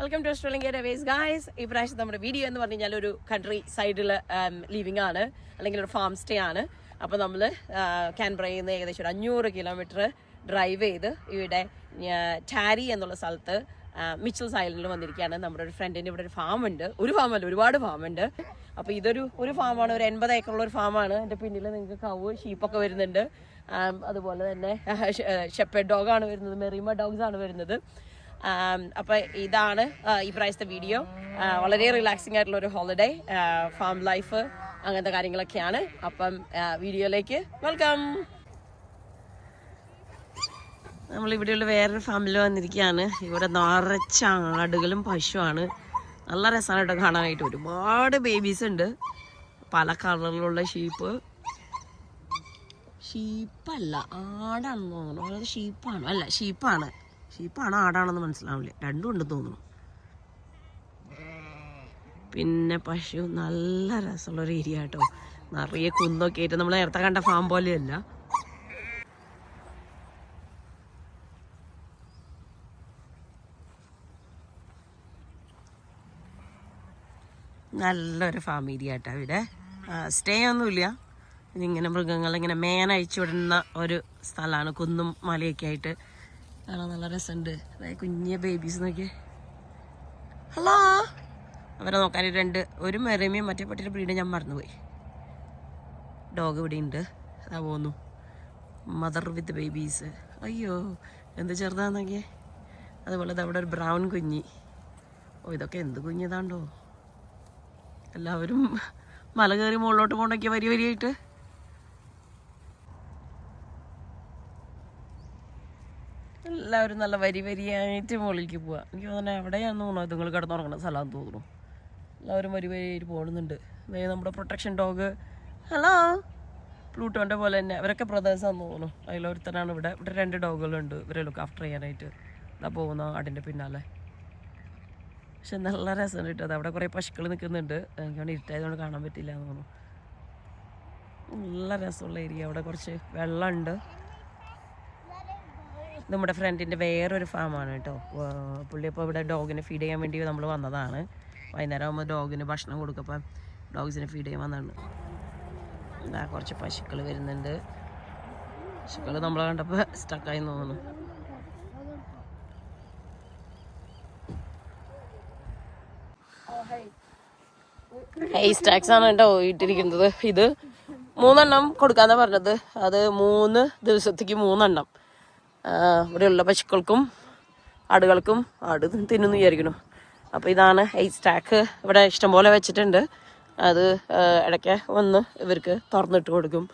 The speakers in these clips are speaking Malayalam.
Welcome to Australian ways guys ഈ പ്രാവശ്യം നമ്മുടെ വീഡിയോ എന്ന് പറഞ്ഞു കഴിഞ്ഞാൽ ഒരു കൺട്രി സൈഡിൽ ലിവിംഗ് ആണ്. അല്ലെങ്കിൽ ഒരു ഫാം സ്റ്റേ ആണ്. അപ്പോൾ നമ്മൾ ക്യാൻബ്രയിൽ നിന്ന് ഏകദേശം ഒരു അഞ്ഞൂറ് കിലോമീറ്റർ ഡ്രൈവ് ചെയ്ത് ഇവിടെ ടാരി എന്നുള്ള സ്ഥലത്ത് മിച്ചൽ ഐലൻഡിൽ വന്നിരിക്കുകയാണ്. നമ്മുടെ ഒരു ഫ്രണ്ടിന്റെ ഇവിടെ ഒരു ഫാം ഉണ്ട്. ഒരു ഫാം അല്ല ഒരുപാട് ഫാം ഉണ്ട്. അപ്പോൾ ഇതൊരു ഒരു ഫാമാണ് ഒരു എൺപത് ഏക്കറുള്ള ഒരു ഫാമാണ് എന്റെ പിന്നിൽ നിങ്ങൾക്ക് കവ് ഷീപ്പൊക്കെ വരുന്നുണ്ട്. അതുപോലെ തന്നെ ഷെപ്പേഡ് ഡോഗാണ് വരുന്നത്. മെറീമ ഡോഗ്സ് ആണ് വരുന്നത്. ആം, അപ്പൊ ഇതാണ് ഈ പ്രാവശ്യത്തെ വീഡിയോ വളരെ റിലാക്സിംഗ് ആയിട്ടുള്ള ഒരു ഹോളിഡേ ഫാം ലൈഫ് അങ്ങനത്തെ കാര്യങ്ങളൊക്കെയാണ്. അപ്പം വീഡിയോയിലേക്ക് വെൽക്കം നമ്മൾ ഇവിടെയുള്ള വേറൊരു ഫാമിൽ വന്നിരിക്കുകയാണ്. ഇവിടെ നിറച്ച ആടുകളും പശുവാണ്. നല്ല രസമാണ് കേട്ടോ കാണാനായിട്ട്. ഒരുപാട് ബേബീസ് ഉണ്ട്. പല കളറിലുള്ള ഷീപ്പ് ഷീപ്പല്ല ആടാണെന്ന് തോന്നുന്നു. ഷീപ്പാണ് അല്ല ഷീപ്പാണ് ഷീപ്പാണ് ആടാണെന്ന് മനസ്സിലാവില്ല. രണ്ടും ഉണ്ട് തോന്നുന്നു. പിന്നെ പശു നല്ല രസമുള്ള ഒരു ഏരിയ കേട്ടോ. നിറയെ കുന്നൊക്കെ ആയിട്ട് നമ്മൾ നേരത്തെ കണ്ട ഫാം പോലെയല്ല. നല്ലൊരു ഫാം ഏരിയ കേട്ടോ ഇവിടെ സ്റ്റേ ഒന്നുമില്ല. ഇതിങ്ങനെ മൃഗങ്ങളിങ്ങനെ മേനയച്ചു വിടുന്ന ഒരു സ്ഥലമാണ്. കുന്നും മലയൊക്കെ ആയിട്ട് കാണാൻ നല്ല രസമുണ്ട്. അതായത് കുഞ്ഞിയ ബേബീസ് നോക്കിയേ. ഹലോ അവരെ നോക്കാൻ രണ്ട് ഒരു മെറമയും മറ്റേ പട്ടിയുടെ ബ്രീഡ് ഞാൻ മറന്നുപോയി. ഡോഗ് ഇവിടെ ഉണ്ട്. അതാ പോന്നു. മദർ വിത്ത് ബേബീസ് അയ്യോ എന്ത് ചെറുതാന്നൊക്കെ. അതുപോലെ അവിടെ ഒരു ബ്രൗൺ കുഞ്ഞി. ഓ ഇതൊക്കെ എന്ത് കുഞ്ഞിതാണ്ടോ? എല്ലാവരും മല കയറി മുകളിലോട്ട് പോകണമൊക്കെ വരി വരിയായിട്ട്. എല്ലാവരും നല്ല വരി വരിയായിട്ട് മുകളിലേക്ക് പോവാ. എനിക്ക് തോന്നുന്നു എവിടെയാണെന്ന് തോന്നുന്നു നിങ്ങൾ കിടന്നുറങ്ങുന്ന സ്ഥലമാണെന്ന് തോന്നുന്നു. എല്ലാവരും വരി വരിയായിട്ട് പോകുന്നുണ്ട് നമ്മുടെ പ്രൊട്ടക്ഷൻ ഡോഗ് ഹലോ പ്ലൂട്ടോന്റെ പോലെ തന്നെ. അവരൊക്കെ ബ്രദേഴ്സാന്ന് തോന്നുന്നു. അതിലൊരുത്തനാണ് ഇവിടെ. ഇവിടെ രണ്ട് ഡോഗുകളുണ്ട് ഇവരെ ലുക്ക് ആഫ്റ്റർ ചെയ്യാനായിട്ട്. ഇതാ പോകുന്ന ആടിന്റെ പിന്നാലെ. പക്ഷെ നല്ല രസമുണ്ട് കേട്ടോ അവിടെ കുറേ പശുക്കൾ നിൽക്കുന്നുണ്ട്. എനിക്കവിടെ ഇരുട്ടായതുകൊണ്ട് കാണാൻ പറ്റില്ല എന്ന് തോന്നുന്നു. നല്ല രസമുള്ള ഏരിയ അവിടെ കുറച്ച് വെള്ളമുണ്ട്. നമ്മുടെ ഫ്രണ്ടിന്റെ വേറൊരു ഫാമാണ് കേട്ടോ പുള്ളി ഇപ്പോൾ ഇവിടെ ഡോഗിനെ ഫീഡ് ചെയ്യാൻ വേണ്ടി നമ്മൾ വന്നതാണ്. വൈകുന്നേരം ആകുമ്പോൾ ഡോഗിന് ഭക്ഷണം കൊടുക്കപ്പം ഡോഗ്സിനെ ഫീഡ് ചെയ്യാൻ വന്നതാണ്. ഇതാ കുറച്ച് പശുക്കൾ വരുന്നുണ്ട്. പശുക്കൾ നമ്മളെ കണ്ടപ്പോൾ സ്റ്റക്കായി തോന്നുന്നു ഹൈ സ്റ്റാക്സ് ആണ് കേട്ടോ ഇട്ടിരിക്കുന്നത്. ഇത് മൂന്നെണ്ണം കൊടുക്കാന്നാ പറഞ്ഞത്. അത് മൂന്ന് ദിവസത്തേക്ക് മൂന്നെണ്ണം. ഇവിടെയുള്ള പശുക്കൾക്കും ആടുകൾക്കും ആട് തിന്നുന്നു വിചാരിക്കുന്നു. അപ്പോൾ ഇതാണ് ഈ സ്റ്റാക്ക് ഇവിടെ ഇഷ്ടംപോലെ വെച്ചിട്ടുണ്ട്. അത് ഇടയ്ക്ക് വന്ന് ഇവർക്ക് തുറന്നിട്ട് കൊടുക്കും.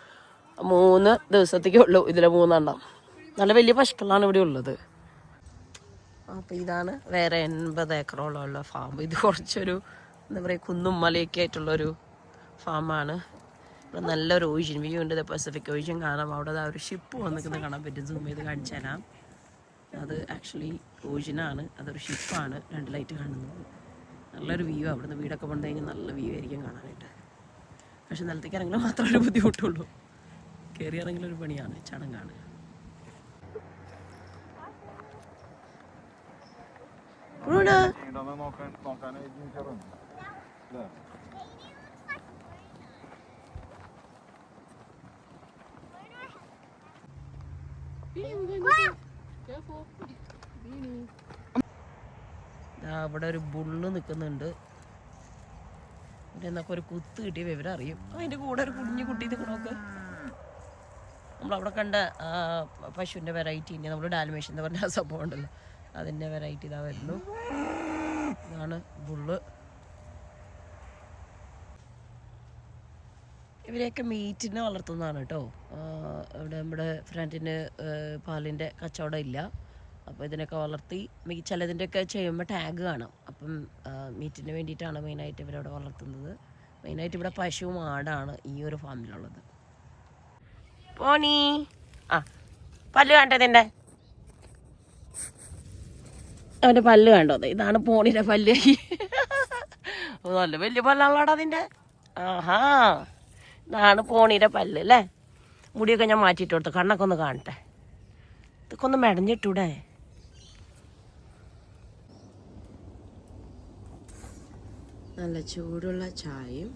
മൂന്ന് ദിവസത്തേക്കേ ഉള്ളൂ ഇതിലെ മൂന്നെണ്ണം. നല്ല വലിയ പശുക്കളാണ് ഇവിടെ ഉള്ളത്. അപ്പോൾ ഇതാണ് വേറെ എൺപത് ഏക്കറോളം ഉള്ള ഫാം ഇത് കുറച്ചൊരു എന്താ പറയുക കുന്നും മലയൊക്കെ ആയിട്ടുള്ളൊരു ഫാമാണ് ഇവിടെ നല്ലൊരു ഓഷ്യൻ വ്യൂ ഉണ്ട്. പസഫിക് ഓഷ്യൻ കാണാം. അവിടെ ആ ഒരു ഷിപ്പ് വന്നിരിക്കുന്നത് കാണാൻ പറ്റും സൂം ചെയ്ത് കാണിച്ചു തരാം അത് ആക്ച്വലി ഓഷ്യനാണ് അതൊരു ഷിപ്പാണ് രണ്ട് ലൈറ്റ് കാണുന്നത്. നല്ലൊരു വ്യൂ അവിടുന്ന് വീടൊക്കെ പണ്ട് കഴിഞ്ഞാൽ നല്ല വ്യൂ ആയിരിക്കും കാണാനായിട്ട്. പക്ഷെ നിലത്തേക്ക് ഇറങ്ങാൻ മാത്രമേ ഒരു ബുദ്ധിമുട്ടുള്ളൂ. കയറി ഒരു പണിയാണ്. ചടങ്ങാണ്. ഇതൊന്ന് നോക്കാൻ നോക്കാനായിട്ട് എനിക്കറിയാം അല്ലേ ദാ അവിടെ ഒരു ബുള്ള് നിൽക്കുന്നുണ്ട്. ഇവിടെ ഒരു കുത്ത് കിട്ടിയ വിവരം അറിയും. അതിന്റെ കൂടെ ഒരു കുഞ്ഞു കുട്ടി നിൽക്കണമൊക്കെ നമ്മളവിടെ കണ്ട പശുവിന്റെ വെറൈറ്റി ഉണ്ട് നമ്മൾ ഡാൽമേഷൻ എന്ന് പറഞ്ഞ സംഭവം ഉണ്ടല്ലോ. അതിന്റെ വെറൈറ്റി ഇതാ വരുന്നു. ഇതാണ് ബുള്ള്. ഇവരെയൊക്കെ മീറ്റിനെ വളർത്തുന്നതാണ് കേട്ടോ. ഇവിടെ നമ്മുടെ ഫ്രണ്ടിന് പാലിന്റെ കച്ചവടം ഇല്ല. അപ്പോൾ ഇതിനൊക്കെ വളർത്തി ചിലതിന്റെയൊക്കെ ചെയ്യുമ്പോൾ ടാഗ് കാണാം. അപ്പം മീറ്റിന് വേണ്ടിയിട്ടാണ് മെയിനായിട്ട് ഇവരവിടെ വളർത്തുന്നത്. മെയിനായിട്ട് ഇവിടെ പശുവും ആടാണ് ഈ ഒരു ഫാമിലുള്ളത് പോണി. ആ പല്ല് കണ്ടതിന്റെ അവന്റെ പല്ല് കണ്ടോ? ഇതാണ് പോണിന്റെ പല്ല്. നല്ല വലിയ പല്ലാളാടാ അതിന്റെ ആഹാ. ഇതാണ് പോണിയുടെ പല്ല് അല്ലേ മുടിയൊക്കെ ഞാൻ മാറ്റിയിട്ട് കൊടുത്തു. കണ്ണൊക്കെ ഒന്ന് കാണട്ടെ. ഇതൊക്കെ ഒന്ന് മെടഞ്ഞിട്ടൂടെ. നല്ല ചൂടുള്ള ചായയും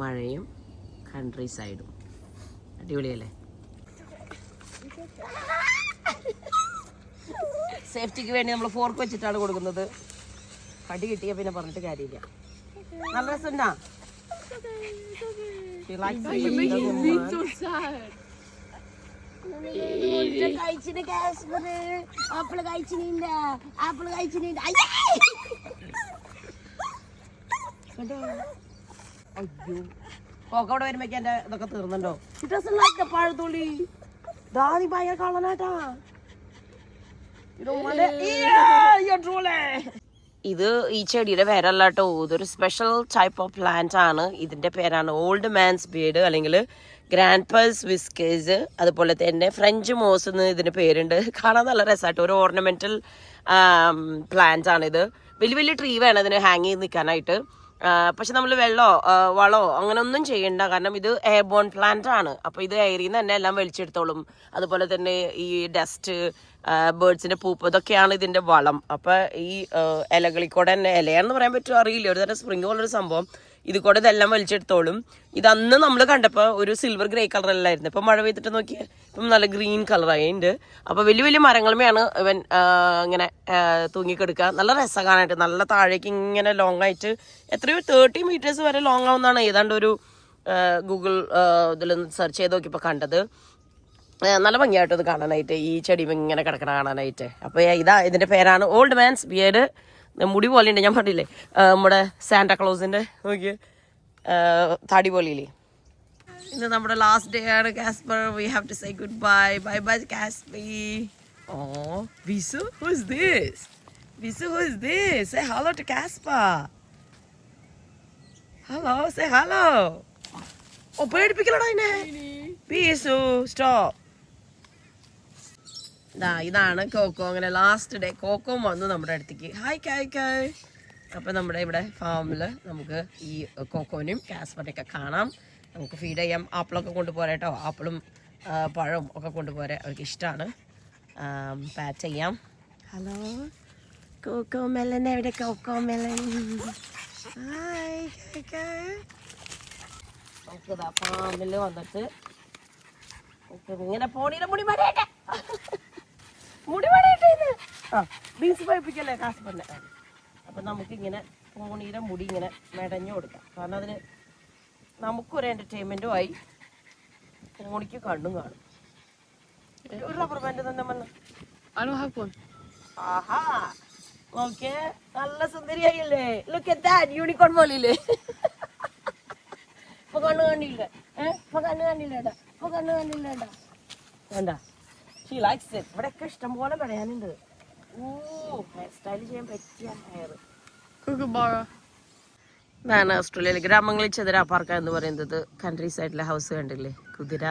മഴയും കൺട്രി സൈഡും അടിപൊളിയല്ലേ? സേഫ്റ്റിക്ക് വേണ്ടി നമ്മൾ ഫോർക്ക് വെച്ചിട്ടാണ് കൊടുക്കുന്നത്. കടി കിട്ടിയ പിന്നെ പറഞ്ഞിട്ട് കാര്യമില്ല. നല്ല രസമുണ്ടാ? She likes it. She doesn't mind. കഴിച്ചിന് കാശ്മീർ ആപ്പിൾ കഴിച്ചിനില്ല ആപ്പിൾ കഴിച്ചിനില്ല അയ്യോ. കോക്ക അവിടെ വരുമ്പോ എന്റെ ഇതൊക്കെ തീർന്നുണ്ടോ ലൈക്ക് പഴത്തുള്ളി ദാദി ഭയങ്കര കള്ളനാട്ടാ ഇത് ഈ ചെടിയുടെ പേരല്ല കേട്ടോ ഇതൊരു സ്പെഷ്യൽ ടൈപ്പ് ഓഫ് പ്ലാന്റ് ആണ്. ഇതിന്റെ പേരാണ് ഓൾഡ് മാൻസ് ബീഡ് അല്ലെങ്കിൽ ഗ്രാൻഡ് പേഴ്സ് വിസ്കേഴ്സ് അതുപോലെ തന്നെ ഫ്രഞ്ച് മോസ് എന്ന് ഇതിന് പേരുണ്ട്. കാണാൻ നല്ല രസമായിട്ട് ഒരു ഓർണമെന്റൽ പ്ലാന്റ് ആണ് ഇത്. വലിയ വലിയ ട്രീ വേണം ഇതിന് ഹാങ് ചെയ്ത് നിൽക്കാനായിട്ട്. പക്ഷെ നമ്മൾ വെള്ളമോ വളമോ അങ്ങനെ ഒന്നും ചെയ്യണ്ട. കാരണം ഇത് എയർ ബോൺ പ്ലാന്റ് ആണ്. അപ്പോൾ ഇത് എയറിൽ നിന്ന് തന്നെ എല്ലാം വലിച്ചെടുത്തോളും. അതുപോലെ തന്നെ ഈ ഡസ്റ്റ് ബേർഡ്സിന്റെ പൂപ്പ് ഇതൊക്കെയാണ് ഇതിന്റെ വളം. അപ്പൊ ഈ ഇലകളിൽ കൂടെ തന്നെ ഇലയാണെന്ന് പറയാൻ പറ്റുമോ അറിയില്ല. ഒരു തരം സ്പ്രിങ് പോലൊരു സംഭവം. ഇത് കൂടെ ഇതെല്ലാം വലിച്ചെടുത്തോളും. അന്ന് നമ്മൾ കണ്ടപ്പോൾ ഒരു സിൽവർ ഗ്രേ കളറല്ലായിരുന്നു ഇപ്പം മഴ പെയ്തിട്ട് നോക്കിയാൽ ഇപ്പം നല്ല ഗ്രീൻ കളറായിട്ടുണ്ട് അപ്പോൾ വലിയ വലിയ മരങ്ങളുമാണ് ഇവൻ ഇങ്ങനെ തൂങ്ങിക്കെടുക്കുക നല്ല രസം കാണാനായിട്ട് നല്ല താഴേക്ക് ഇങ്ങനെ ലോങ് ആയിട്ട് എത്രയോ തേർട്ടി മീറ്റേഴ്സ് വരെ ലോങ് ആവുന്നതാണ്. ഏതാണ്ട് ഒരു ഗൂഗിൾ ഇതിൽ സെർച്ച് ചെയ്ത് നോക്കിയപ്പോൾ കണ്ടത്. നല്ല ഭംഗിയായിട്ട് ഇത് കാണാനായിട്ട് ഈ ചെടി ഇങ്ങനെ കിടക്കണ കാണാനായിട്ട്. അപ്പോൾ ഇതാ ഇതിന്റെ പേരാണ് ഓൾഡ് മാൻസ് ബിയർഡ് മുടി പോലെയുണ്ട് ഞാൻ പറഞ്ഞില്ലേ? നമ്മുടെ സാന്റാക്ലോസിന്റെ നോക്കിയേ. തടി താടി പോലെയില്ലേ? ഇന്ന് നമ്മുടെ ലാസ്റ്റ് ഡേ ആണ് Casper we have to say goodbye bye bye Caspy oh Visu who is this Visu who is this say hello to Casper hello say hello oh പേടിപ്പിക്കലടാ എന്നെ. വിസു സ്റ്റോപ്പ് ദാ ഇതാണ് കോക്കോ അങ്ങനെ ലാസ്റ്റ് ഡേ കോക്കോ വന്നു നമ്മുടെ അടുത്തേക്ക്. ഹായ് കായ് കായ് അപ്പം നമ്മുടെ ഇവിടെ ഫാമിൽ നമുക്ക് ഈ കോക്കോനെയും കാസ്പറിനെയൊക്കെ കാണാം. നമുക്ക് ഫീഡ് ചെയ്യാം. ആപ്പിളൊക്കെ കൊണ്ടുപോരാ കേട്ടോ. ആപ്പിളും പഴവും ഒക്കെ കൊണ്ടുപോരാ അവർക്ക് ഇഷ്ടമാണ് പാറ്റ് ചെയ്യാം. ഹലോ കോക്കോ മെലൻ എവിടെ കോക്കോ മെലൻ ഹായ് കായ് കായ് നമുക്ക് ഇതാ ഫാമിൽ വന്നിട്ട് ഇങ്ങനെ പോണീടെ മുടി ഇത് ആ ബീൻസ് പഴിപ്പിക്കല്ലേ കാസ്പറിനെ അപ്പം നമുക്കിങ്ങനെ പോണീടെ മുടി ഇങ്ങനെ മെടഞ്ഞു കൊടുക്കാം. കാരണം അതിന് നമുക്കൊരു എന്റർടൈൻമെന്റും ആയി പൂണിക്ക് കണ്ണും കാണും. ഒരു റബ്ബർ ബാൻഡ് തന്നെ വന്ന്. ആഹാ ഓക്കെ നല്ല സുന്ദരിയായില്ലേ? ലുക്ക് എത്താ യൂണിക്കോൺ പോലില്ലേ? ഇപ്പൊ കണ്ണു കണ്ടില്ല ഏഹ് ഇപ്പൊ കണ്ണു കണ്ടില്ലേടാ ഇപ്പൊ കണ്ണു കണ്ടില്ലേടാ വേണ്ട ഷീ ലൈക്സ് ഇറ്റ് ഇവിടെയൊക്കെ ഇഷ്ടം പോലെ പറയാനുണ്ട്. ഓ ഹെയർ സ്റ്റൈൽ ചെയ്യാൻ പറ്റിയ ഹെയർ. ഇതാണ് ഓസ്ട്രേലിയയിലെ ഗ്രാമങ്ങളിൽ ചെതിര പാർക്ക എന്ന് പറയുന്നത് കൺട്രി സൈഡിലെ ഹൗസ് കണ്ടില്ലേ? കുതിര.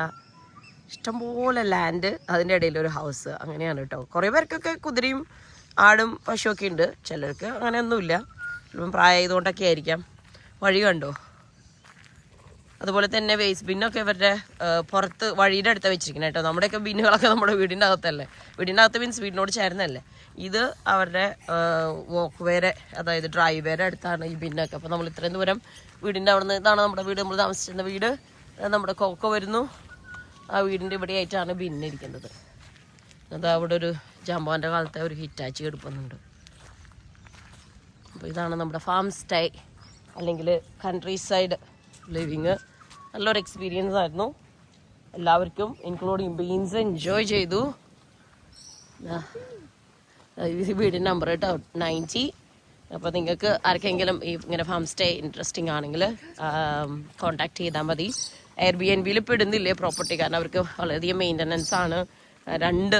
ഇഷ്ടംപോലെ ലാൻഡ് അതിന്റെ ഇടയിൽ ഒരു ഹൗസ് അങ്ങനെയാണ് കേട്ടോ കുറേ പേർക്കൊക്കെ കുതിരയും ആടും പശുവൊക്കെ ഉണ്ട്. ചിലർക്ക് അങ്ങനെയൊന്നുമില്ല. ചിലപ്പം പ്രായമായതുകൊണ്ടൊക്കെ ആയിരിക്കാം. വഴി കണ്ടോ? അതുപോലെ തന്നെ വേസ്റ്റ് ബിന്നൊക്കെ ഇവരുടെ പുറത്ത് വഴിയുടെ അടുത്ത് വെച്ചിരിക്കുന്നത് കേട്ടോ. നമ്മുടെയൊക്കെ ബിന്നുകളൊക്കെ നമ്മുടെ വീടിന്റെ അകത്തല്ലേ. വീടിന്റെ അകത്ത് മീൻസ് വീടിനോട് ചേർന്നല്ലേ ഇത് അവരുടെ വോക്ക് വേരെ അതായത് ഡ്രൈവ് വേരെ അടുത്താണ് ഈ ബിന്നൊക്കെ അപ്പോൾ നമ്മൾ ഇത്രയും ദൂരം വീടിന്റെ അവിടെ നിന്ന് ഇതാണ് നമ്മുടെ വീട്. നമ്മൾ താമസിച്ചിരുന്ന വീട് നമ്മുടെ കോക്ക വരുന്നു. ആ വീടിന്റെ ഇവിടെ ആയിട്ടാണ് ബിന്നിരിക്കുന്നത് അത് അവിടെ ഒരു ജാമ്പോന്റെ കാലത്തെ ഒരു ഹിറ്റാച്ചി എടുക്കുന്നുണ്ട്. അപ്പോൾ ഇതാണ് നമ്മുടെ ഫാം സ്റ്റൈ അല്ലെങ്കിൽ കൺട്രി സൈഡ് ലിവിങ് നല്ലൊരു എക്സ്പീരിയൻസ് ആയിരുന്നു. എല്ലാവർക്കും ഇൻക്ലൂഡിങ് ബീൻസ് എൻജോയ് ചെയ്തു. വീടിന്റെ നമ്പർ കേട്ടോ നയന്റി അപ്പോൾ നിങ്ങൾക്ക് ആർക്കെങ്കിലും ഈ ഇങ്ങനെ ഫാം സ്റ്റേ ഇൻട്രസ്റ്റിംഗ് ആണെങ്കിൽ കോണ്ടാക്ട് ചെയ്താൽ മതി. എയർ ബി എൻ ബിയിൽ ഇപ്പോൾ ഇടുന്നില്ലേ പ്രോപ്പർട്ടി കാരണം അവർക്ക് വളരെയധികം മെയിന്റനൻസ് ആണ്. രണ്ട്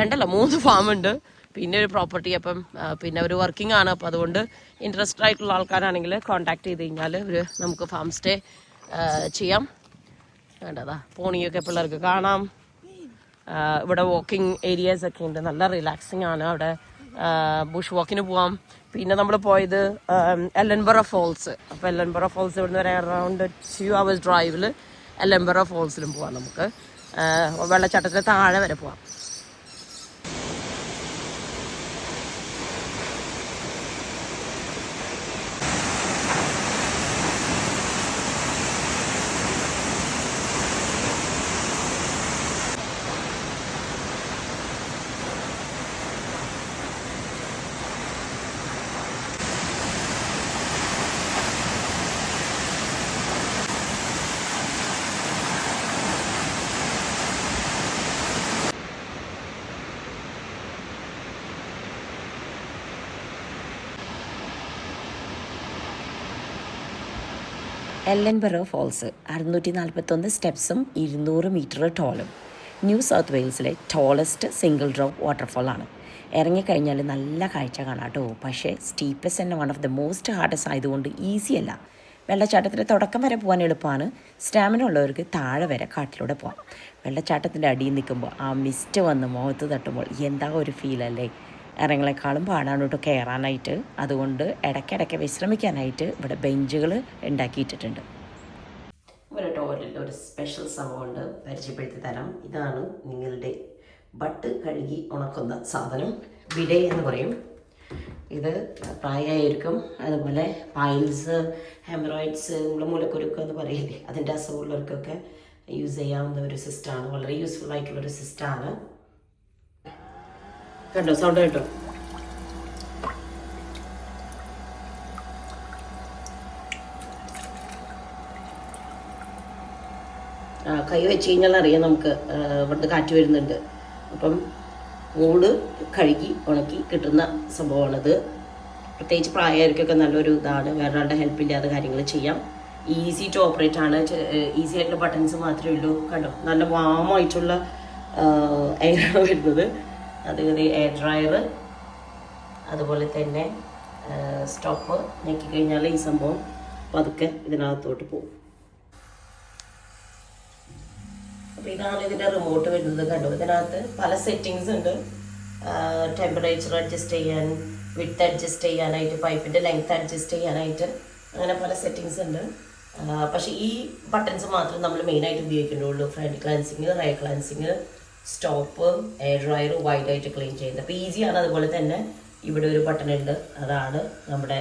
രണ്ടല്ല മൂന്ന് ഫാം ഉണ്ട്. പിന്നെ ഒരു പ്രോപ്പർട്ടി അപ്പം പിന്നെ ഒരു വർക്കിംഗ് ആണ്. അപ്പോൾ അതുകൊണ്ട് ഇൻട്രസ്റ്റഡ് ആയിട്ടുള്ള ആൾക്കാരാണെങ്കിൽ കോൺടാക്ട് ചെയ്ത് കഴിഞ്ഞാൽ ഒരു നമുക്ക് ഫാം സ്റ്റേ ചെയ്യാം. വേണ്ടതാ. പോണിയൊക്കെ പിള്ളേർക്ക് കാണാം. ഇവിടെ വാക്കിംഗ് ഏരിയാസ് ഒക്കെ ഉണ്ട്. നല്ല റിലാക്സിങ് ആണ്. അവിടെ ബുഷ് വാക്കിന് പോവാം. പിന്നെ നമ്മൾ പോയത് എല്ലൻബറ ഫോൾസ് അപ്പോൾ എല്ലൻബറ ഫോൾസ് ഇവിടുന്ന് വരെ അറൗണ്ട് ടു അവേഴ്സ് ഡ്രൈവിൽ എല്ലൻബറ ഫോൾസിലും പോവാം നമുക്ക്. വെള്ളച്ചാട്ടത്തിന് താഴെ വരെ പോവാം. എല്ലൻബറോ ഫോൾസ് അറുന്നൂറ്റി നാൽപ്പത്തൊന്ന് സ്റ്റെപ്സും ഇരുന്നൂറ് മീറ്റർ ടോളും. ന്യൂ സൗത്ത് വെയിൽസിലെ ടോളസ്റ്റ് സിംഗിൾ ഡ്രോപ്പ് വാട്ടർഫോളാണ്. ഇറങ്ങിക്കഴിഞ്ഞാൽ നല്ല കാഴ്ച കാണാം കേട്ടോ. പക്ഷേ സ്റ്റീപ്പസ് തന്നെ one of the most hardest ആയതുകൊണ്ട് ഈസി അല്ല വെള്ളച്ചാട്ടത്തിന്റെ തുടക്കം വരെ പോകാൻ എളുപ്പമാണ്. സ്റ്റാമിന ഉള്ളവർക്ക് താഴെ വരെ കാട്ടിലൂടെ പോകാം വെള്ളച്ചാട്ടത്തിന്റെ അടിയിൽ നിൽക്കുമ്പോൾ ആ മിസ്റ്റ് വന്ന് മുഖത്ത് തട്ടുമ്പോൾ എന്താ ഒരു ഫീലല്ലേ ഇറങ്ങളെക്കാളും പാടാണ് കേട്ടോ കയറാനായിട്ട് അതുകൊണ്ട് ഇടയ്ക്കിടയ്ക്ക് വിശ്രമിക്കാനായിട്ട് ഇവിടെ ബെഞ്ചുകൾ ഉണ്ടാക്കിയിട്ടിട്ടുണ്ട്. ഇവിടെ ടോയ്ലറ്റിൽ ഒരു സ്പെഷ്യൽ സംഭവമുണ്ട്. പരിചയപ്പെടുത്തി തരാം. ഇതാണ് നിങ്ങളുടെ ബട്ട് കഴുകി ഉണക്കുന്ന സാധനം. വിടേ എന്ന് പറയും. ഇത് പ്രായമായിരിക്കും. അതുപോലെ പൈൽസ് ഹെമറോയിഡ്സ് നമ്മുടെ മൂലക്കുരുക്ക് എന്ന് പറയില്ലേ? അതിന്റെ അസുഖമുള്ളവർക്കൊക്കെ യൂസ് ചെയ്യാവുന്ന ഒരു സിസ്റ്റമാണ് വളരെ യൂസ്ഫുൾ ആയിട്ടുള്ള ഒരു സിസ്റ്റമാണ് കണ്ടോ? സൗണ്ട് കേട്ടോ കൈ വെച്ച് കഴിഞ്ഞാൽ അറിയാം നമുക്ക് ഇവിടുന്ന് കാറ്റ് വരുന്നുണ്ട്. അപ്പം ഓട് കഴുകി ഉണക്കി കിട്ടുന്ന സംഭവമാണിത്. പ്രത്യേകിച്ച് പ്രായമായിരിക്കൊക്കെ നല്ലൊരു ഇതാണ്. വേറൊരാളുടെ ഹെൽപ്പ് ഇല്ലാതെ കാര്യങ്ങൾ ചെയ്യാം. ഈസി ടു ഓപ്പറേറ്റ് ആണ്. ഈസി ആയിട്ടുള്ള ബട്ടൺസ് മാത്രമേ ഉള്ളൂ. കണ്ടോ? നല്ല വാമായിട്ടുള്ള എയറാണ് വരുന്നത്. അത് എയർ ഡ്രയർ അതുപോലെ തന്നെ സ്റ്റോപ്പ് ഞെക്കി കഴിഞ്ഞാൽ ഈ സംഭവം പതുക്കെ ഇതിനകത്തോട്ട് പോകും. അപ്പോൾ ഇതാണ് ഇതിന്റെ റിമോട്ട് വരുന്നത് കണ്ടു? ഇതിനകത്ത് പല സെറ്റിങ്സ് ഉണ്ട്. ടെമ്പറേച്ചർ അഡ്ജസ്റ്റ് ചെയ്യാൻ വിട്ട് അഡ്ജസ്റ്റ് ചെയ്യാനായിട്ട് പൈപ്പിന്റെ ലെങ്ത് അഡ്ജസ്റ്റ് ചെയ്യാനായിട്ട് അങ്ങനെ പല സെറ്റിങ്സ് ഉണ്ട്. പക്ഷേ ഈ ബട്ടൺസ് മാത്രം നമ്മൾ മെയിനായിട്ട് ഉപയോഗിക്കുന്നുള്ളൂ. Front cleansing rear cleansing stop air dryer wide ആയിട്ട് ക്ലീൻ ചെയ്യുന്നത്. അപ്പോൾ ഈസിയാണ് അതുപോലെ തന്നെ ഇവിടെ ഒരു ബട്ടൺ ഉണ്ട്. അതാണ് നമ്മുടെ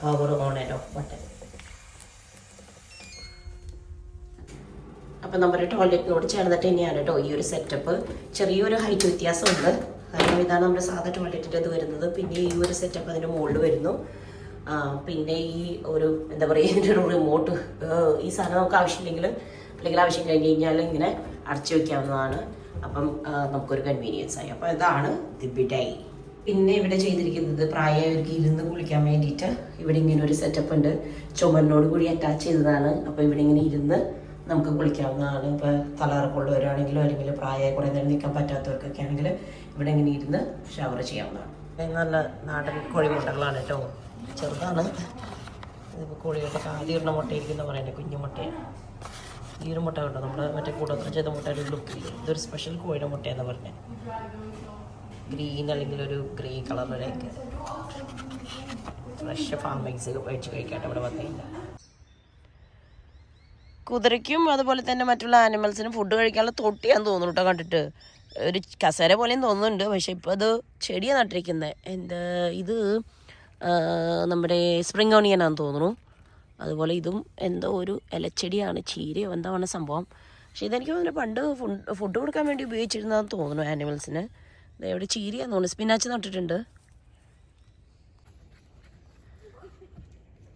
power on and off button അപ്പം നമ്മുടെ ടോയ്ലറ്റിനോട് ചേർന്നിട്ട് തന്നെയാണ് കേട്ടോ ഈ ഒരു സെറ്റപ്പ് ചെറിയൊരു ഹൈറ്റ് വ്യത്യാസമുണ്ട്. കാരണം ഇതാണ് നമ്മുടെ സാധാ ടോയ്ലറ്റിന്റെ ഇത് വരുന്നത്. പിന്നെ ഈ ഒരു സെറ്റപ്പ് അതിന്റെ മുകളിൽ വരുന്നു. പിന്നെ ഈ ഒരു എന്താ പറയുക ഇതിന്റെ ഒരു റിമോട്ട് ഈ സാധനം നമുക്ക് ആവശ്യമില്ലെങ്കിൽ അല്ലെങ്കിൽ ആവശ്യം കഴിഞ്ഞ് കഴിഞ്ഞാൽ ഇങ്ങനെ അടച്ചു വെക്കാവുന്നതാണ്. അപ്പം നമുക്കൊരു കൺവീനിയൻസ് ആയി. അപ്പോൾ ഇതാണ് ദി ബിഡൈ പിന്നെ ഇവിടെ ചെയ്തിരിക്കുന്നത് പ്രായമായവർക്ക് ഇരുന്ന് കുളിക്കാൻ വേണ്ടിയിട്ട് ഇവിടെ ഇങ്ങനെ ഒരു സെറ്റപ്പ് ഉണ്ട്. ചുമരിനോട് കൂടി അറ്റാച്ച് ചെയ്തതാണ്. അപ്പോൾ ഇവിടെ ഇങ്ങനെ ഇരുന്ന് നമുക്ക് കുളിക്കാവുന്നതാണ്. ഇപ്പോൾ തലകറക്കമുള്ളവരാണെങ്കിലോ അല്ലെങ്കിൽ പ്രായമായ കുറേ നേരം നിൽക്കാൻ പറ്റാത്തവർക്കൊക്കെ ആണെങ്കിൽ ഇവിടെ ഇങ്ങനെ ഇരുന്ന് ഷവർ ചെയ്യാവുന്നതാണ്. നല്ല നാടൻ കോഴിമുട്ടകളാണ് കേട്ടോ. ചെറുതാണ്. ഇതിപ്പോൾ കോഴികളുടെ ആദ്യം മുട്ടയിരിക്കുന്ന പറയുന്നത് കുഞ്ഞു മുട്ടയാണ്. ഈ ഒരു മുട്ട കണ്ടോ? നമ്മുടെ മറ്റേ കൂടോത്രം ചെയ്ത മുട്ടയുടെ ലുക്കില്ല ഇതൊരു സ്പെഷ്യൽ കോഴിയുടെ മുട്ടയെന്ന് പറഞ്ഞത് ഗ്രീൻ അല്ലെങ്കിൽ ഒരു ഗ്രീൻ കളറിലേക്ക് ഫ്രഷ് ഫാം എഗ്സ് മേടിച്ച് കഴിക്കാട്ടെ ഇവിടെ വന്നു. കുതിരയ്ക്കും അതുപോലെ തന്നെ മറ്റുള്ള ആനിമൽസിനും ഫുഡ് കഴിക്കാനുള്ള തൊട്ടിയാന്ന് തോന്നുന്നു കേട്ടോ കണ്ടിട്ട്. ഒരു കസേര പോലെയും തോന്നുന്നുണ്ട്. പക്ഷെ ഇപ്പോൾ അത് ചെടിയാണ് നട്ടിരിക്കുന്നത് എന്താ ഇത് നമ്മുടെ സ്പ്രിംഗ് ഓണിയനാന്ന് തോന്നുന്നു. അതുപോലെ ഇതും എന്തോ ഒരു ഇലച്ചെടിയാണ് ചീരയോ എന്താണ് സംഭവം. പക്ഷേ ഇതെനിക്ക് തോന്നുന്നു പണ്ട് ഫുഡ് ഫുഡ് കൊടുക്കാൻ വേണ്ടി ഉപയോഗിച്ചിരുന്നതെന്ന് തോന്നുന്നു ആനിമൽസിന് ഇവിടെ ചീരയാന്ന് തോന്നുന്നു. സ്പിനാച്ച് നട്ടിട്ടുണ്ട്.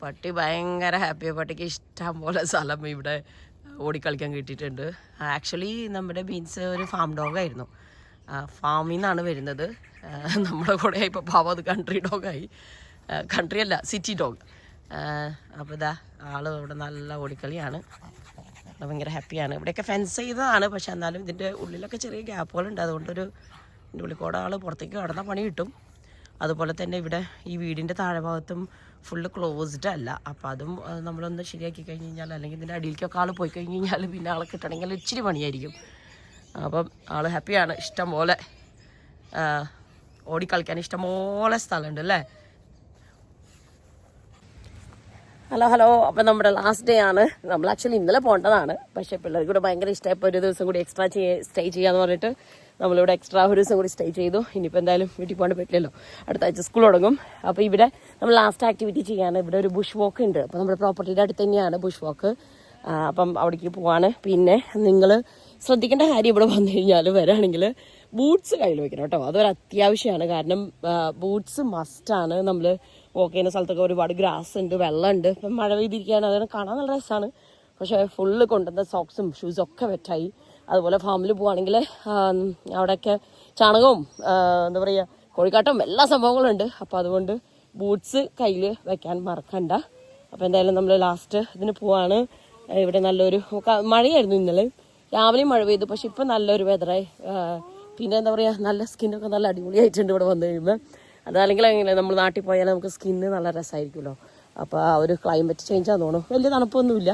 പട്ടി ഭയങ്കര ഹാപ്പിയാണ് പട്ടിക്ക് ഇഷ്ടം പോലെ സ്ഥലം ഇവിടെ ഓടിക്കളിക്കാൻ കിട്ടിയിട്ടുണ്ട്. ആക്ച്വലി നമ്മുടെ മീൻസ് ഒരു ഫാം ഡോഗായിരുന്നു ഫാമിൽ നിന്നാണ് വരുന്നത്. നമ്മുടെ കൂടെ ഇപ്പോൾ പാവം അത് കൺട്രി ഡോഗായി കൺട്രി അല്ല സിറ്റി ഡോഗ് അപ്പോൾ ഇതാ ആൾ ഇവിടെ നല്ല ഓടിക്കളിയാണ്. ഭയങ്കര ഹാപ്പിയാണ് ഇവിടെയൊക്കെ ഫെൻസ് ചെയ്തതാണ് പക്ഷെ എന്നാലും ഇതിന്റെ ഉള്ളിലൊക്കെ ചെറിയ ഗ്യാപ്പുകളുണ്ട് അതുകൊണ്ടൊരു ഇതിന്റെ ഉള്ളിൽ കൂടെ ആൾ പുറത്തേക്ക് കടന്ന പണി കിട്ടും. അതുപോലെ തന്നെ ഇവിടെ ഈ വീടിന്റെ താഴെഭാഗത്തും ഫുള്ള് ക്ലോസ്ഡ് അല്ല. അപ്പോൾ അതും നമ്മളൊന്ന് ശരിയാക്കി കഴിഞ്ഞ് കഴിഞ്ഞാൽ അല്ലെങ്കിൽ ഇതിന്റെ അടിയിലേക്കൊക്കെ ആൾ പോയി കഴിഞ്ഞ് കഴിഞ്ഞാൽ പിന്നെ ആളെ കിട്ടണമെങ്കിൽ ഇച്ചിരി പണിയായിരിക്കും. അപ്പം ആൾ ഹാപ്പിയാണ് ഇഷ്ടം പോലെ ഓടിക്കളിക്കാൻ ഇഷ്ടം പോലെ സ്ഥലമുണ്ട് അല്ലേ? Hello hello. അപ്പം നമ്മുടെ ലാസ്റ്റ് ഡേ ആണ്. നമ്മൾ ആക്ച്വലി ഇന്നലെ പോകേണ്ടതാണ് പക്ഷേ പിള്ളേർക്ക് കൂടെ ഭയങ്കര ഇഷ്ടമായപ്പോൾ ഒരു ദിവസം കൂടി എക്സ്ട്രാ ചെയ്യ സ്റ്റേ ചെയ്യാന്ന് പറഞ്ഞിട്ട് നമ്മളിവിടെ എക്സ്ട്രാ ഒരു ദിവസം കൂടി സ്റ്റേ ചെയ്തു. ഇനിയിപ്പോൾ എന്തായാലും വീട്ടിൽ പോകാൻ പറ്റില്ലല്ലോ. അടുത്ത ആഴ്ച സ്കൂൾ തുടങ്ങും. അപ്പോൾ ഇവിടെ നമ്മൾ ലാസ്റ്റ് ആക്ടിവിറ്റി ചെയ്യാണ്. ഇവിടെ ഒരു ബുഷ് വാക്ക് ഉണ്ട്. അപ്പോൾ നമ്മുടെ പ്രോപ്പർട്ടിയുടെ അടുത്ത് തന്നെയാണ് ബുഷ് വാക്ക് അപ്പം അവിടേക്ക് പോവാണ്. പിന്നെ നിങ്ങൾ ശ്രദ്ധിക്കേണ്ട കാര്യം ഇവിടെ വന്നു കഴിഞ്ഞാൽ വരാണെങ്കിൽ ബൂട്ട്സ് കയ്യിൽ വെക്കണം കേട്ടോ. അതൊരു അത്യാവശ്യമാണ്. കാരണം ബൂട്ട്സ് മസ്റ്റാണ് നമ്മൾ വോക്ക് ചെയ്യുന്ന സ്ഥലത്തൊക്കെ ഒരുപാട് ഗ്രാസ് ഉണ്ട് വെള്ളമുണ്ട്. ഇപ്പം മഴ പെയ്തിരിക്കുകയാണ് അതിനെ കാണാൻ നല്ല രസമാണ്. പക്ഷേ ഫുള്ള് കൊണ്ടുവന്ന സോക്സും ഷൂസും ഒക്കെ വെറ്റായി അതുപോലെ ഫാമിൽ പോവുകയാണെങ്കിൽ അവിടെയൊക്കെ ചാണകവും എന്താ പറയുക കോഴിക്കാട്ടും എല്ലാ സംഭവങ്ങളും ഉണ്ട്. അപ്പോൾ അതുകൊണ്ട് ബൂട്ട്സ് കയ്യിൽ വെക്കാൻ മറക്കണ്ട. അപ്പോൾ എന്തായാലും നമ്മൾ ലാസ്റ്റ് ഇതിന് പോവാണ്. ഇവിടെ നല്ലൊരു മഴയായിരുന്നു ഇന്നലെ. രാവിലെയും മഴ പെയ്തു പക്ഷെ ഇപ്പം നല്ലൊരു വെതറായി പിന്നെ എന്താ പറയുക നല്ല സ്കിന്നൊക്കെ നല്ല അടിപൊളിയായിട്ടുണ്ട് ഇവിടെ വന്നു കഴിയുമ്പോൾ അതല്ലെങ്കിൽ അങ്ങനെ നമ്മൾ നാട്ടിൽ പോയാൽ നമുക്ക് സ്കിന്ന് നല്ല രസമായിരിക്കുമല്ലോ. അപ്പോൾ ആ ഒരു ക്ലൈമറ്റ് ചേഞ്ച് ആണെന്ന് തോന്നുന്നു. വലിയ തണുപ്പൊന്നുമില്ല.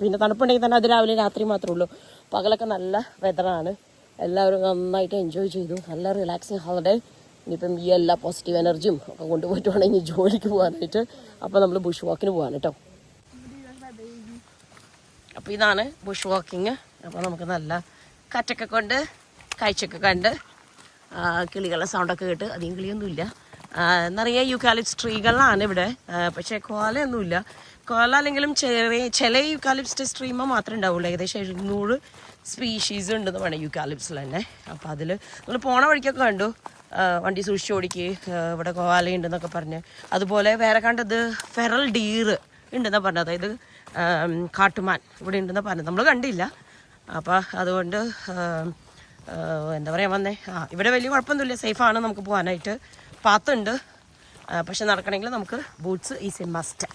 പിന്നെ തണുപ്പുണ്ടെങ്കിൽ തന്നെ അത് രാവിലെ രാത്രി മാത്രമേ ഉള്ളൂ. പകലൊക്കെ നല്ല വെതറാണ് എല്ലാവരും നന്നായിട്ട് എൻജോയ് ചെയ്തു. നല്ല റിലാക്സിങ് ഹോളിഡേ ഇനിയിപ്പം ഈ എല്ലാ പോസിറ്റീവ് എനർജിയും ഒക്കെ കൊണ്ടുപോയിട്ട് വേണം ഇനി ജോലിക്ക് പോകാനായിട്ട്. അപ്പോൾ നമ്മൾ ബുഷ് വാക്കിന് പോകാൻ കേട്ടോ. അപ്പോൾ ഇതാണ് ബുഷ് വാക്കിങ് അപ്പോൾ നമുക്ക് നല്ല കാറ്റൊക്കെ കൊണ്ട് കാഴ്ചയൊക്കെ കണ്ട് കിളികളുടെ സൗണ്ടൊക്കെ കേട്ട്. അധികം കിളിയൊന്നുമില്ല. നിറയെ യൂക്കാലിപ്സ് ട്രീകളാണ് ഇവിടെ. പക്ഷേ കോലയൊന്നുമില്ല. കോല അല്ലെങ്കിലും ചെറിയ ചില യൂക്കാലിപ്സ് സ്ട്രീമ മാത്രമേ ഉണ്ടാവുള്ളൂ. ഏകദേശം എഴുന്നൂറ് സ്പീഷീസ് ഉണ്ടെന്ന് വേണം യൂക്കാലിപ്സിൽ തന്നെ. അപ്പോൾ അതിൽ നമ്മൾ പോണ വഴിക്കൊക്കെ കണ്ടു. വണ്ടി സൂക്ഷിച്ച് ഓടിക്ക്. ഇവിടെ കോലയുണ്ടെന്നൊക്കെ പറഞ്ഞ്. അതുപോലെ വേറെ കണ്ടത് ഫെറൽ ഡീർ ഉണ്ടെന്നാണ് പറഞ്ഞത്. അതായത് കാട്ടുമാൻ ഇവിടെ ഉണ്ടെന്ന് പറഞ്ഞത്. നമ്മൾ കണ്ടില്ല. അപ്പോൾ അതുകൊണ്ട് എന്താ പറയുക വന്നേ? ആ ഇവിടെ വലിയ കുഴപ്പമൊന്നുമില്ല. സേഫാണ് നമുക്ക് പോകാനായിട്ട് പാത്തുണ്ട്. ഉണ്ട് പക്ഷെ നടക്കണമെങ്കിൽ നമുക്ക് boots is a must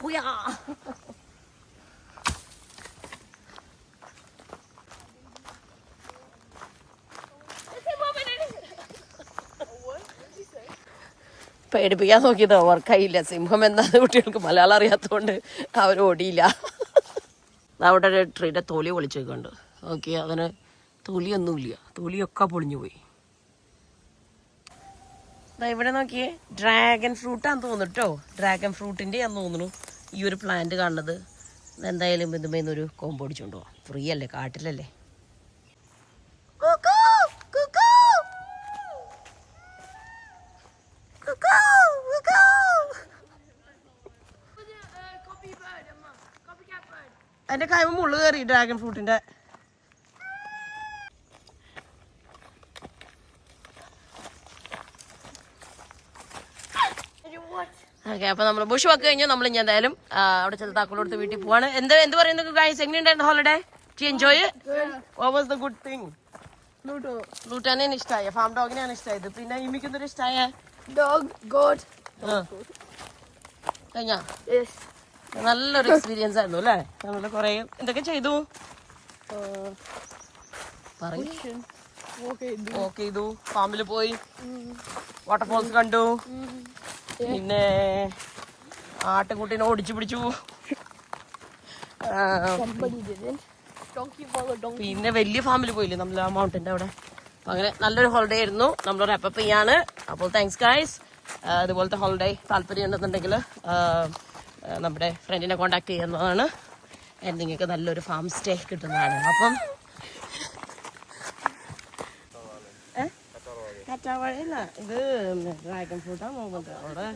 Well, പേടിപ്പിക്കാൻ നോക്കിയത് വർക്കായില്ല സിംഹം എന്നത് കുട്ടികൾക്ക് മലയാളം അറിയാത്തതുകൊണ്ട് അവർ ഓടിയില്ല. അവിടെ ഒരു ട്രീയുടെ തൊലി പൊളിച്ചേക്കുണ്ട് ഓക്കെ അതിന് തൊലിയൊന്നുമില്ല. തൊലിയൊക്കെ പൊളിഞ്ഞു പോയി. അതാ ഇവിടെ നോക്കിയേ ഡ്രാഗൺ ഫ്രൂട്ടാന്ന് തോന്നുന്നു കേട്ടോ ഡ്രാഗൺ ഫ്രൂട്ടിന്റെ ആന്ന് തോന്നുന്നു ഈ ഒരു പ്ലാന്റ് കാണുന്നത്. എന്തായാലും ഇതുമേ ഒരു കോമ്പ് പോവാം. ഫ്രീ അല്ലേ കാട്ടിലല്ലേ കുക്കു, കുക്കു. കുക്കു, കുക്കു. അതിന്റെ കൈവ് മുള്ളു കയറി ഡ്രാഗൺ ഫ്രൂട്ടിന്റെ ഓക്കെ അപ്പൊ നമ്മൾ ബുഷ് വർക്ക് കഴിഞ്ഞാൽ നമ്മൾ ഇനി എന്തായാലും അവിടെ ചെന്ന് താക്കോൽ കൊടുത്ത് വീട്ടിൽ പോവാണ്. എന്ത് എന്ത് പറയുന്നു ഗൈസ് എങ്ങനെയുണ്ടായിരുന്നു holiday the enjoy was the good thing ലൂട്ടോ ലൂട്ടാനെയാണ് ഇഷ്ടമായ ഫാം ഡോഗിനെയാണ് ഇഷ്ടമായത് പിന്നെ ഇമിക്കുന്നൊരു ഇഷ്ടമായ Dog, ഗോഡ് കഴിഞ്ഞാ? Yes. നല്ലൊരു എക്സ്പീരിയൻസ് ആയിരുന്നു അല്ലേ? നമ്മൾ കുറെ എന്തൊക്കെ ചെയ്തു. വോക്ക് ചെയ്തു. ഫാമിൽ പോയി. വാട്ടർഫോൾസ് കണ്ടു. പിന്നെ ആട്ടുകുട്ടീനെ ഓടിച്ചു പിടിച്ചു. പിന്നെ വലിയ ഫാമിൽ പോയില്ലേ നമ്മൾ ആ മൗണ്ടന്റെ അവിടെ? അങ്ങനെ നല്ലൊരു ഹോളിഡേ ആയിരുന്നു. നമ്മൾ റാപ്പപ്പ് ചെയ്യാണ്. അപ്പോൾ താങ്ക്സ് ഗായ്സ് അതുപോലത്തെ ഹോളിഡേ താല്പര്യം ഉണ്ടെന്നുണ്ടെങ്കിൽ നമ്മുടെ ഫ്രണ്ടിനെ കോണ്ടാക്ട് ചെയ്യുന്നതാണ്. നിങ്ങൾക്ക് നല്ലൊരു ഫാം സ്റ്റേ കിട്ടുന്നതാണ്. അപ്പം ഇത് ഡ്രാഗൺ ഫ്രൂട്ടാണ് നോക്കുന്നത് അവിടെ